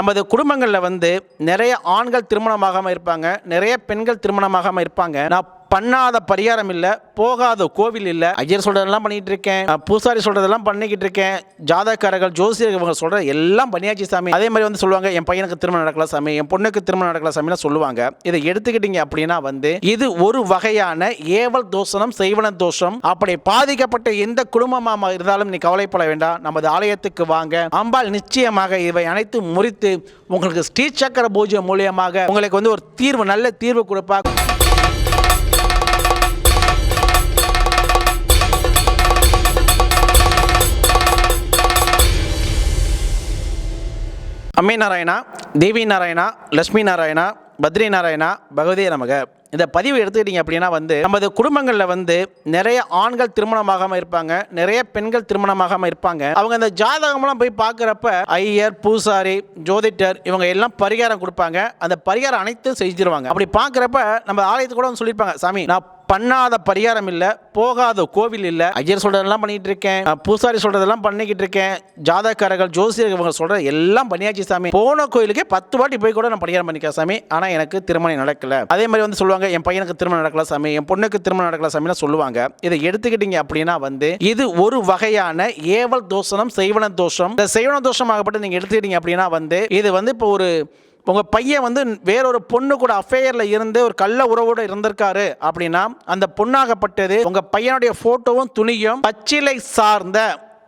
நமது குடும்பங்களில் வந்து நிறைய ஆண்கள் திருமணமாகாமல் இருப்பாங்க நிறைய பெண்கள் திருமணமாகாமல் இருப்பாங்க. நான் பண்ணாத பரிகாரம் இல்லை போகாத கோவில் இல்லை. ஐயர் சொல்கிறதெல்லாம் பண்ணிட்டு இருக்கேன் பூசாரி சொல்கிறதெல்லாம் பண்ணிக்கிட்டு இருக்கேன் ஜாதகக்காரர்கள் ஜோசியர்கள் இவங்க சொல்கிற எல்லாம் பண்ணியாச்சு சாமி. அதே மாதிரி வந்து சொல்லுவாங்க என் பையனுக்கு திருமணம் நடக்கல சாமி என் பொண்ணுக்கு திருமணம் நடக்கல சாமின்னு சொல்லுவாங்க. இதை எடுத்துக்கிட்டீங்க அப்படின்னா வந்து இது ஒரு வகையான ஏவல் தோஷனம் செய்வன தோஷம். அப்படி பாதிக்கப்பட்ட எந்த குடும்பமாக இருந்தாலும் நீ கவலைப்பட வேண்டாம். நமது ஆலயத்துக்கு வாங்க. அம்பாள் நிச்சயமாக இவை அனைத்து முறித்து உங்களுக்கு ஸ்ரீ சக்கர பூஜை மூலியமாக உங்களுக்கு வந்து ஒரு தீர்வு நல்ல தீர்வு கொடுப்பா. அம்மை நாராயணா தேவி நாராயணா லட்சுமி நாராயணா பத்ரி நாராயணா பகவதி நமக. இந்த பதிவு எடுத்துக்கிட்டீங்க அப்படின்னா வந்து நமது குடும்பங்களில் வந்து நிறைய ஆண்கள் திருமணமாகாமல் இருப்பாங்க நிறைய பெண்கள் திருமணமாகாமல் இருப்பாங்க. அவங்க அந்த ஜாதகம்லாம் போய் பார்க்குறப்ப ஐயர் பூசாரி ஜோதிடர் இவங்க எல்லாம் பரிகாரம் கொடுப்பாங்க. அந்த பரிகாரம் அனைத்தும் செஞ்சிருவாங்க. அப்படி பார்க்குறப்ப நம்ம ஆலயத்துக்கு கூட வந்து சொல்லியிருப்பாங்க சாமி நான் பண்ணாத பரிகாரம் இல்லை போகாத கோவில் இல்லை. ஐயர் சொல்கிறதெல்லாம் பண்ணிட்டு இருக்கேன் பூசாரி சொல்கிறதெல்லாம் பண்ணிக்கிட்டு இருக்கேன் ஜாதகக்காரர்கள் ஜோசியர்கள் இவங்க சொல்கிற எல்லாம் பண்ணியாச்சு சாமி. போன கோயிலுக்கே பத்து வாட்டி போய் கூட நான் பரிகாரம் பண்ணிக்கிறேன் சாமி. ஆனால் எனக்கு திருமணம் நடக்கல. அதே மாதிரி வந்து சொல்லுவாங்க என் பையனுக்கு திருமணம் நடக்கல சாமி. என் பொண்ணுக்கு திருமணம் நடக்கல சாமின்னு சொல்லுவாங்க. இதை எடுத்துக்கிட்டீங்க அப்படின்னா வந்து இது ஒரு வகையான ஏவல் தோஷனம் செய்வன தோஷம். இந்த செய்வன தோஷமாகப்பட்டு நீங்கள் எடுத்துக்கிட்டீங்க அப்படின்னா வந்து இது வந்து இப்போ ஒரு உங்கள் பையன் வந்து வேறொரு பொண்ணு கூட அஃபேயரில் இருந்து ஒரு கள்ள உறவோடு இருந்திருக்காரு அப்படின்னா அந்த பொண்ணாகப்பட்டது உங்கள் பையனுடைய ஃபோட்டோவும் துணியும் பச்சிலை சார்ந்த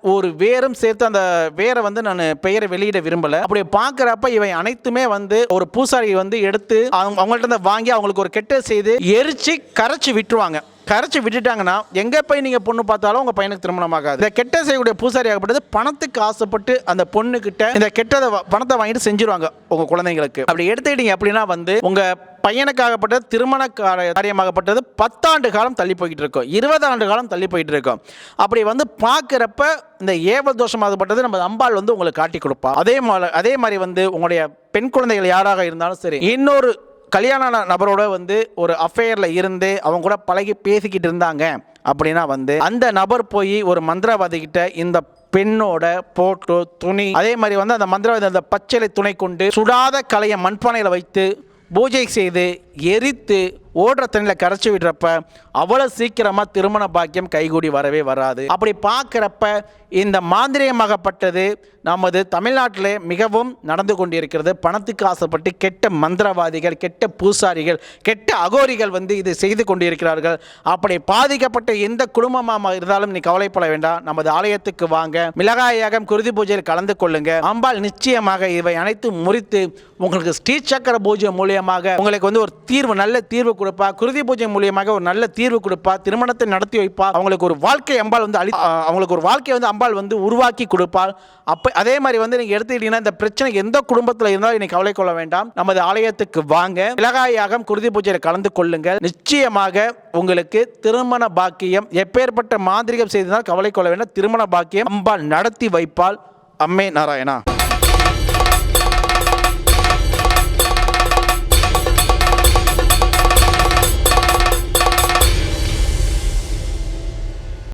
ஒரு வேரும் சேர்த்து அந்த வேரை வந்து நான் பெயரை வெளியிட விரும்பல. அப்படி பார்க்குறப்ப இவை அனைத்துமே வந்து ஒரு பூசாரி வந்து எடுத்து அவங்க அவங்கள்ட்ட இருந்து வாங்கி அவங்களுக்கு ஒரு கெட்ட செய்து எரிச்சு கரைச்சி விட்டுருவாங்க. கரைச்சி விட்டுட்டாங்கன்னா எங்கே போய் நீங்கள் பொண்ணு பார்த்தாலும் உங்கள் பையனுக்கு திருமணம் ஆகாது. இந்த கெட்ட செய்யக்கூடிய பூசாரி ஆகப்பட்டது பணத்துக்கு ஆசைப்பட்டு அந்த பொண்ணுக்கிட்ட இந்த கெட்டதை பணத்தை வாங்கிட்டு செஞ்சிருவாங்க உங்கள் குழந்தைங்களுக்கு. அப்படி எடுத்துக்கிட்டீங்க அப்படின்னா வந்து உங்கள் பையனுக்காகப்பட்டது திருமண கார- காரியமாகப்பட்டது பத்தாண்டு காலம் தள்ளி போய்கிட்டு இருக்கும். இருபது ஆண்டு காலம் தள்ளி போயிட்டு இருக்கோம். அப்படி வந்து பார்க்குறப்ப இந்த ஏவல் தோஷமாகப்பட்டது நம்ம அம்பாள் வந்து உங்களுக்கு காட்டி கொடுப்பா. அதே மாதிரி அதே மாதிரி வந்து உங்களுடைய பெண் குழந்தைகள் யாராக இருந்தாலும் சரி இன்னொரு கல்யாண நபரோட வந்து ஒரு அஃபேரில் இருந்து அவங்க கூட பழகி பேசிக்கிட்டு இருந்தாங்க அப்படின்னா வந்து அந்த நபர் போய் ஒரு மந்திரவாதிகிட்ட இந்த பெண்ணோட போட்டோ துணி அதே மாதிரி வந்து அந்த மந்திரவாதி அந்த பச்சிலை துணை கொண்டு சுடாத கலையை மண்பானையில் வைத்து பூஜை செய்து எரித்து ஓடுற தண்ணியில் கரைச்சி விடுறப்ப அவ்வளோ சீக்கிரமாக திருமண பாக்கியம் கைகூடி வரவே வராது. அப்படி பார்க்குறப்ப இந்த மாந்திரியமாகப்பட்டது நமது தமிழ்நாட்டிலே மிகவும் நடந்து கொண்டிருக்கிறது பணத்துக்கு ஆசைப்பட்டு கெட்ட மந்திரவாதிகள் கெட்ட பூசாரிகள் கெட்ட அகோரிகள் வந்து இது செய்து கொண்டிருக்கிறார்கள். அப்படி பாதிக்கப்பட்ட எந்த குடும்பமாக இருந்தாலும் நீ கவலைப்பட வேண்டாம். நமது ஆலயத்துக்கு வாங்க. மிளகாயாகம் குருதி பூஜையில் கலந்து கொள்ளுங்க. அம்பாள் நிச்சயமாக இவை அனைத்தும் முறித்து உங்களுக்கு ஸ்ரீ சக்கர பூஜை மூலியமாக உங்களுக்கு வந்து ஒரு தீர்வு நல்ல தீர்வு கொடுப்பா. குருதி பூஜை மூலியமாக ஒரு நல்ல தீர்வு கொடுப்பா. திருமணத்தை நடத்தி வைப்பா. அவங்களுக்கு ஒரு வாழ்க்கை அம்பாள் வந்து அளி அவங்களுக்கு ஒரு வாழ்க்கையை வந்து அம்பாள் வந்து உருவாக்கி கொடுப்பாள். அப்போ அதே மாதிரி வந்து நீங்கள் எடுத்துக்கிட்டீங்கன்னா இந்த பிரச்சனை எந்த குடும்பத்தில் இருந்தாலும் இன்னைக்கு கவலை கொள்ள வேண்டாம். நமது ஆலயத்துக்கு வாங்க. இலகாயாகம் குருதி பூஜையில் கலந்து கொள்ளுங்கள். நிச்சயமாக உங்களுக்கு திருமண பாக்கியம் எப்பேற்பட்ட மாந்திரிகம் செய்ததால் கவலை கொள்ள வேண்டாம். திருமண பாக்கியம் அம்பாள் நடத்தி வைப்பாள். அம்மே நாராயணா.